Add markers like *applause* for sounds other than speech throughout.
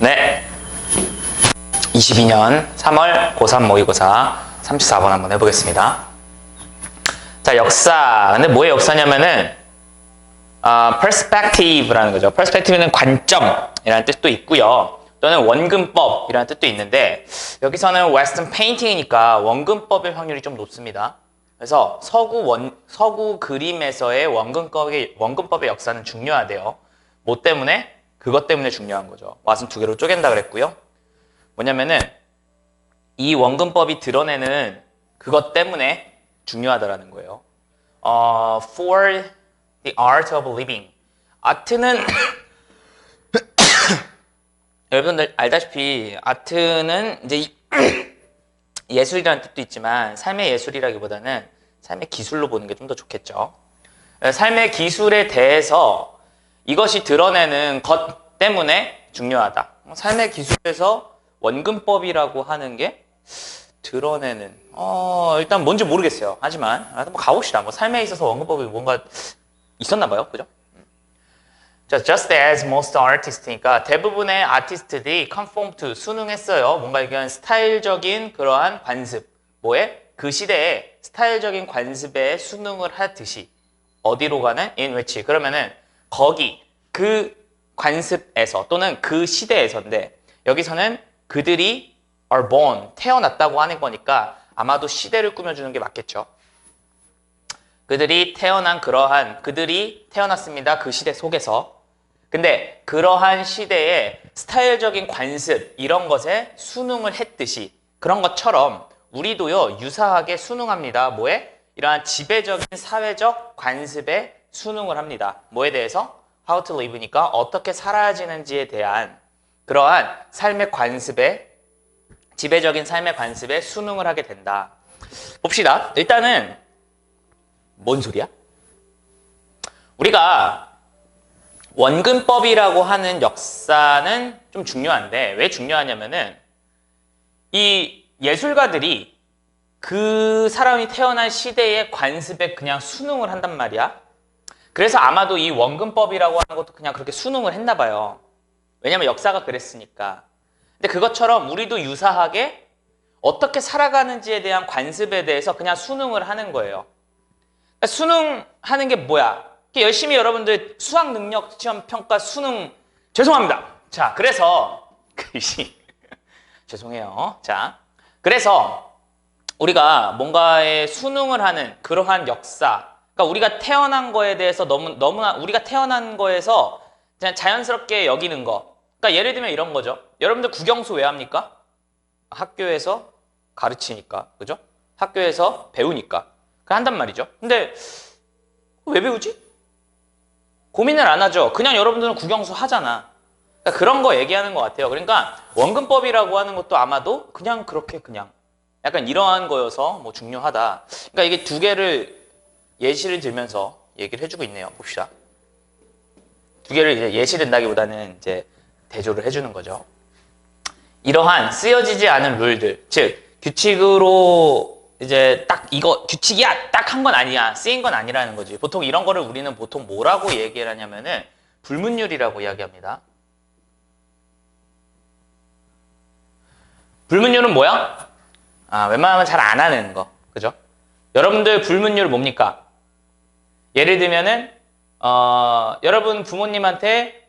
네. 22년 3월 고3 모의고사 34번 한번 해보겠습니다. 자, 역사. 근데 뭐의 역사냐면은, 아, perspective라는 거죠. perspective는 관점이라는 뜻도 있고요. 또는 원근법이라는 뜻도 있는데, 여기서는 western painting이니까 원근법의 확률이 좀 높습니다. 그래서 서구 원, 서구 그림에서의 원근법의, 원근법의 역사는 중요하대요. 뭐 때문에? 그것 때문에 중요한 거죠. 왓은 두 개로 쪼갠다 그랬고요. 뭐냐면은 이 원근법이 드러내는 그것 때문에 중요하다라는 거예요. 어, for the art of living. 아트는 *coughs* 여러분들 알다시피 아트는 이제 이- *coughs* 예술이라는 뜻도 있지만 삶의 예술이라기보다는 삶의 기술로 보는 게 좀 더 좋겠죠. 삶의 기술에 대해서 이것이 드러내는 것 때문에 중요하다. 삶의 기술에서 원근법이라고 하는 게 드러내는 어 일단 뭔지 모르겠어요. 하지만 아, 한번 가봅시다. 뭐 삶에 있어서 원근법이 뭔가 있었나 봐요. 그죠? 음. 자, just as most artists니까 대부분의 아티스트들이 conform to 순응했어요. 뭔가 이런 스타일적인 그러한 관습. 뭐에? 그 시대에 스타일적인 관습에 순응을 하듯이 어디로 가는? in which. 그러면은 거기 그 관습에서 또는 그 시대에서인데 여기서는 그들이 are born 태어났다고 하는 거니까 아마도 시대를 꾸며주는 게 맞겠죠. 그들이 태어난 그러한 그들이 태어났습니다. 그 시대 속에서. 근데 그러한 시대의 스타일적인 관습 이런 것에 순응을 했듯이 그런 것처럼 우리도요 유사하게 순응합니다. 뭐에? 이러한 지배적인 사회적 관습에 순응을 합니다. 뭐에 대해서? How to live니까 어떻게 살아야지는지에 대한 그러한 삶의 관습에 지배적인 삶의 관습에 순응을 하게 된다. 봅시다. 일단은 뭔 소리야? 우리가 원근법이라고 하는 역사는 좀 중요한데 왜 중요하냐면은 이 예술가들이 그 사람이 태어난 시대의 관습에 그냥 순응을 한단 말이야. 그래서 아마도 이 원근법이라고 하는 것도 그냥 그렇게 순응을 했나 봐요. 왜냐면 역사가 그랬으니까. 근데 그것처럼 우리도 유사하게 어떻게 살아가는지에 대한 관습에 대해서 그냥 순응을 하는 거예요. 그러니까 수능 하는 게 뭐야? 열심히 여러분들 수학 능력 시험 평가 수능 죄송합니다. 자, 그래서 *laughs* 글씨 죄송해요. 자, 그래서 우리가 뭔가에 수능을 하는 그러한 역사, 그러니까 우리가 태어난 거에 대해서 너무 너무나 우리가 태어난 거에서 그냥 자연스럽게 여기는 거. 그러니까 예를 들면 이런 거죠. 여러분들 국영수 왜 합니까? 학교에서 가르치니까, 그죠? 학교에서 배우니까. 그 한단 말이죠. 근데 왜 배우지? 고민을 안 하죠. 그냥 여러분들은 국영수 하잖아. 그러니까 그런 거 얘기하는 것 같아요. 그러니까 원근법이라고 하는 것도 아마도 그냥 그렇게 그냥 약간 이러한 거여서 뭐 중요하다. 그러니까 이게 두 개를 예시를 들면서 얘기를 해주고 있네요. 봅시다. 두 개를 이제 예시 든다기보다는 이제 대조를 해주는 거죠. 이러한 쓰여지지 않은 룰들, 즉 규칙으로 이제 딱 이거 규칙이야 딱 한 건 아니야 쓰인 건 아니라는 거지. 보통 이런 거를 우리는 보통 뭐라고 얘기를 하냐면은 불문율이라고 이야기합니다. 불문율은 뭐야? 아 웬만하면 잘 안 하는 거, 그죠? 여러분들 불문율 뭡니까? 예를 들면은 어, 여러분 부모님한테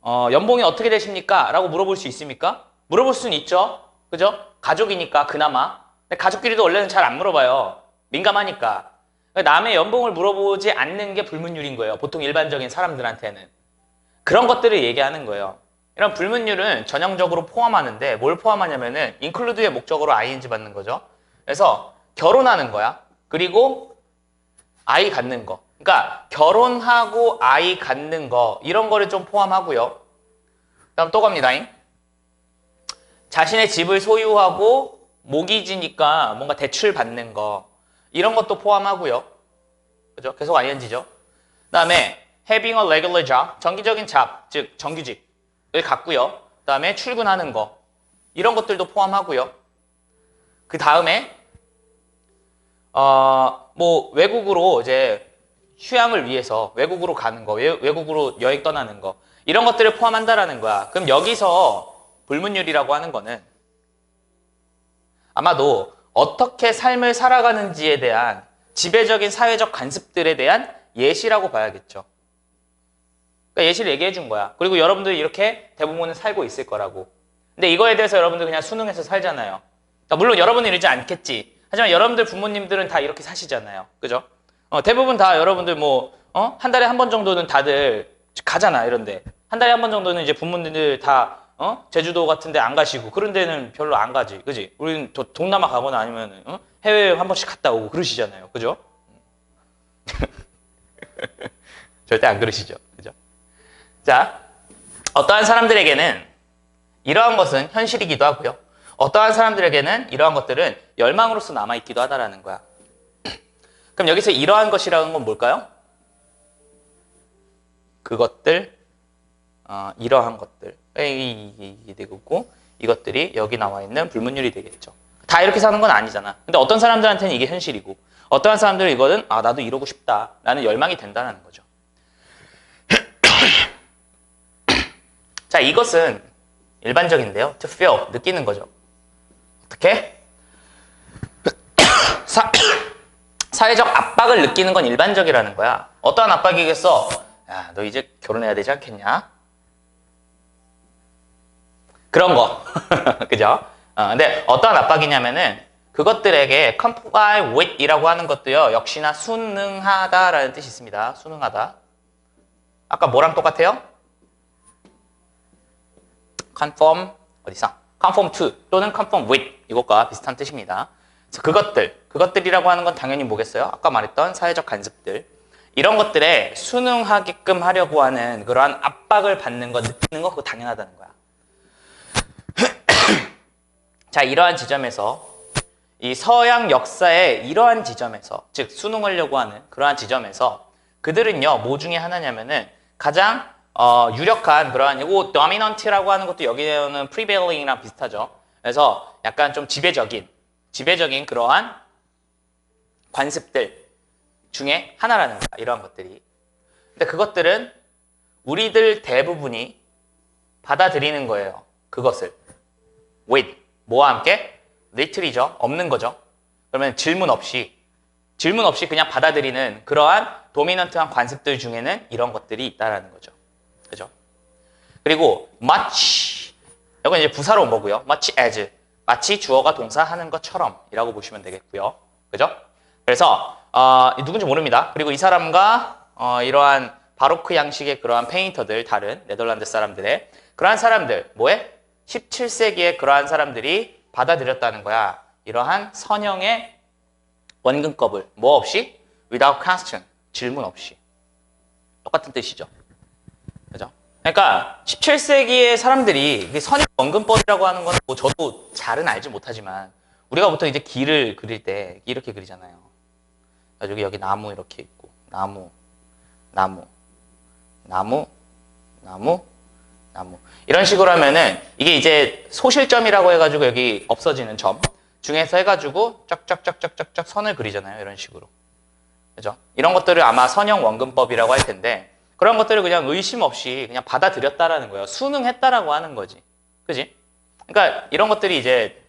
어, 연봉이 어떻게 되십니까? 라고 물어볼 수 있습니까? 물어볼 수는 있죠. 그죠? 가족이니까 그나마. 근데 가족끼리도 원래는 잘 안 물어봐요. 민감하니까. 그러니까 남의 연봉을 물어보지 않는 게 불문율인 거예요. 보통 일반적인 사람들한테는. 그런 것들을 얘기하는 거예요. 이런 불문율은 전형적으로 포함하는데 뭘 포함하냐면은 include의 목적으로 ing 받는 거죠. 그래서 결혼하는 거야. 그리고 아이 갖는 거. 그러니까 결혼하고 아이 갖는 거 이런 거를 좀 포함하고요. 그다음 또 갑니다 잉. 자신의 집을 소유하고 모기지니까 뭔가 대출 받는 거 이런 것도 포함하고요. 그죠? 계속 ing죠. 그다음에 having a regular job 정기적인 잡, 즉 정규직을 갖고요. 그다음에 출근하는 거 이런 것들도 포함하고요. 그 다음에 어 뭐 외국으로 이제 휴양을 위해서 외국으로 가는 거, 외, 외국으로 여행 떠나는 거 이런 것들을 포함한다라는 거야. 그럼 여기서 불문율이라고 하는 거는 아마도 어떻게 삶을 살아가는지에 대한 지배적인 사회적 관습들에 대한 예시라고 봐야겠죠. 그러니까 예시를 얘기해 준 거야. 그리고 여러분들이 이렇게 대부분은 살고 있을 거라고. 근데 이거에 대해서 여러분들 그냥 수능해서 살잖아요. 그러니까 물론 여러분은 이러지 않겠지. 하지만 여러분들 부모님들은 다 이렇게 사시잖아요. 그죠? 어, 대부분 다 여러분들 뭐, 어? 한 달에 한 번 정도는 다들 가잖아, 이런데. 한 달에 한 번 정도는 이제 부모님들 다, 어? 제주도 같은 데 안 가시고, 그런 데는 별로 안 가지. 그지? 우리는 또 동남아 가거나 아니면, 어? 해외 한 번씩 갔다 오고 그러시잖아요. 그죠? *laughs* 절대 안 그러시죠. 그죠? 자, 어떠한 사람들에게는 이러한 것은 현실이기도 하고요. 어떠한 사람들에게는 이러한 것들은 열망으로서 남아있기도 하다라는 거야. 그럼 여기서 이러한 것이라는 건 뭘까요? 그것들, 어, 이러한 것들. 이게 되고, 이것들이 여기 나와 있는 불문율이 되겠죠. 다 이렇게 사는 건 아니잖아. 근데 어떤 사람들한테는 이게 현실이고, 어떠한 사람들은 이거는, 아, 나도 이러고 싶다. 라는 열망이 된다는 거죠. *clears throat* 자, 이것은 일반적인데요. to feel, 느끼는 거죠. 어떻게? 사, 사회적 압박을 느끼는 건 일반적이라는 거야. 어떠한 압박이겠어? 야, 너 이제 결혼해야 되지 않겠냐? 그런 거. *laughs* 그죠? 어, 근데 어떠한 압박이냐면은 그것들에게 comply with 이라고 하는 것도요, 역시나 순응하다라는 뜻이 있습니다. 순응하다. 아까 뭐랑 똑같아요? conform 어디서? conform to 또는 conform with 이것과 비슷한 뜻입니다. 그래서 그것들, 그것들이라고 하는 건 당연히 뭐겠어요? 아까 말했던 사회적 간섭들. 이런 것들에 순응하게끔 하려고 하는 그러한 압박을 받는 거, 느끼는 거, 그거 당연하다는 거야. *clears throat* 자, 이러한 지점에서 이 서양 역사의 이러한 지점에서, 즉, 수능하려고 하는 그러한 지점에서 그들은요, 뭐 중에 하나냐면은 가장 어, 유력한 그러한 이거 dominant라고 하는 것도 여기는 prevailing이랑 비슷하죠. 그래서 약간 좀 지배적인 지배적인 그러한 관습들 중에 하나라는 거야. 이러한 것들이. 근데 그것들은 우리들 대부분이 받아들이는 거예요. 그것을 with 뭐와 함께 little이죠. 없는 거죠. 그러면 질문 없이 질문 없이 그냥 받아들이는 그러한 도미넌트한 관습들 중에는 이런 것들이 있다라는 거죠. 그죠? 그리고 much 이건 이제 부사로 뭐고요? much as 마치 주어가 동사하는 것처럼이라고 보시면 되겠고요. 그죠? 그래서 어, 누군지 모릅니다. 그리고 이 사람과 어, 이러한 바로크 양식의 그러한 페인터들 다른 네덜란드 사람들의 그러한 사람들 뭐에 17세기에 그러한 사람들이 받아들였다는 거야. 이러한 선형의 원근법을 뭐 없이 without question 질문 없이 똑같은 뜻이죠. 그죠? 그러니까 17세기의 사람들이 선형 원근법이라고 하는 건 뭐 저도 잘은 알지 못하지만 우리가 보통 이제 길을 그릴 때 이렇게 그리잖아요. 여기 여기 나무 이렇게 있고 나무, 나무, 나무, 나무, 나무 이런 식으로 하면은 이게 이제 소실점이라고 해가지고 여기 없어지는 점 중에서 해가지고 쫙쫙쫙쫙쫙쫙 선을 그리잖아요. 이런 식으로. 그죠? 이런 것들을 아마 선형 원근법이라고 할 텐데 그런 것들을 그냥 의심 없이 그냥 받아들였다라는 거예요. 수능했다라고 하는 거지. 그지? 그러니까 이런 것들이 이제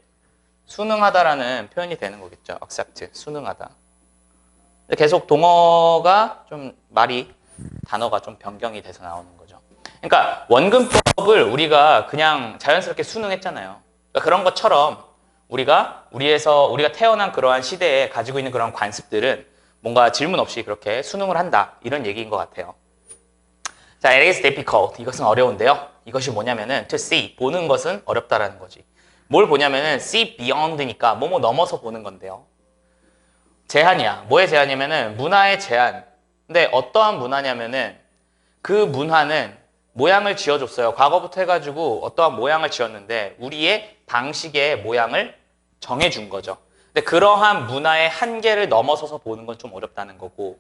수능하다라는 표현이 되는 거겠죠. accept, 수능하다. 계속 동어가 좀 말이 단어가 좀 변경이 돼서 나오는 거죠. 그러니까 원근법을 우리가 그냥 자연스럽게 수능했잖아요. 그러니까 그런 것처럼 우리가 우리에서 우리가 태어난 그러한 시대에 가지고 있는 그런 관습들은 뭔가 질문 없이 그렇게 수능을 한다 이런 얘기인 것 같아요. 자, it is difficult. 이것은 어려운데요. 이것이 뭐냐면은 to see 보는 것은 어렵다라는 거지. 뭘 보냐면은 see beyond니까 뭐뭐 넘어서 보는 건데요. 제한이야. 뭐의 제한이냐면은 문화의 제한. 근데 어떠한 문화냐면은 그 문화는 모양을 지어줬어요. 과거부터 해가지고 어떠한 모양을 지었는데 우리의 방식의 모양을 정해준 거죠. 근데 그러한 문화의 한계를 넘어서서 보는 건 좀 어렵다는 거고.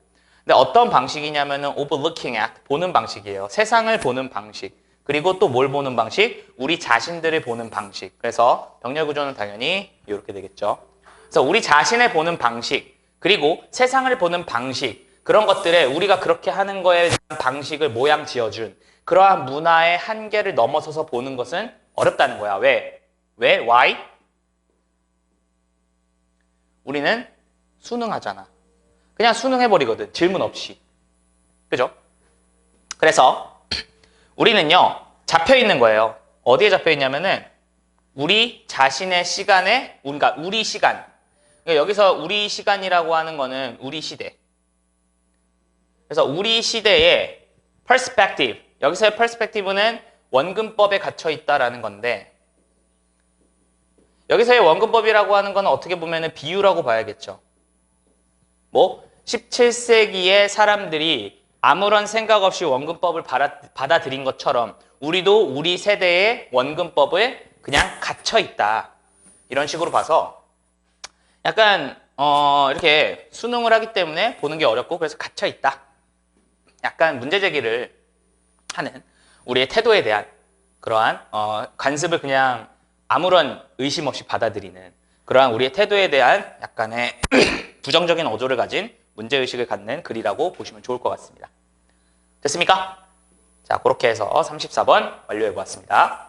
근데 어떤 방식이냐면은 overlooking at 보는 방식이에요. 세상을 보는 방식. 그리고 또 뭘 보는 방식? 우리 자신들을 보는 방식. 그래서 병렬 구조는 당연히 이렇게 되겠죠. 그래서 우리 자신을 보는 방식, 그리고 세상을 보는 방식, 그런 것들에 우리가 그렇게 하는 거에 대한 방식을 모양 지어준 그러한 문화의 한계를 넘어서서 보는 것은 어렵다는 거야. 왜? 왜? Why? 우리는 수능하잖아. 그냥 수능해버리거든. 질문 없이. 그죠? 그래서 우리는요, 잡혀 있는 거예요. 어디에 잡혀 있냐면은 우리 자신의 시간에, 그러니까 우리 시간. 그러니까 여기서 우리 시간이라고 하는 거는 우리 시대. 그래서 우리 시대의 perspective. 여기서의 perspective는 원근법에 갇혀 있다라는 건데 여기서의 원근법이라고 하는 건 어떻게 보면 비유라고 봐야겠죠. 뭐 17세기의 사람들이 아무런 생각 없이 원근법을 받아, 받아들인 것처럼 우리도 우리 세대의 원근법에 그냥 갇혀 있다. 이런 식으로 봐서 약간 어, 이렇게 수능을 하기 때문에 보는 게 어렵고 그래서 갇혀 있다. 약간 문제 제기를 하는 우리의 태도에 대한 그러한 어, 관습을 그냥 아무런 의심 없이 받아들이는 그러한 우리의 태도에 대한 약간의 *clears throat* 부정적인 어조를 가진 문제의식을 갖는 글이라고 보시면 좋을 것 같습니다. 됐습니까? 자, 그렇게 해서 34번 완료해 보았습니다.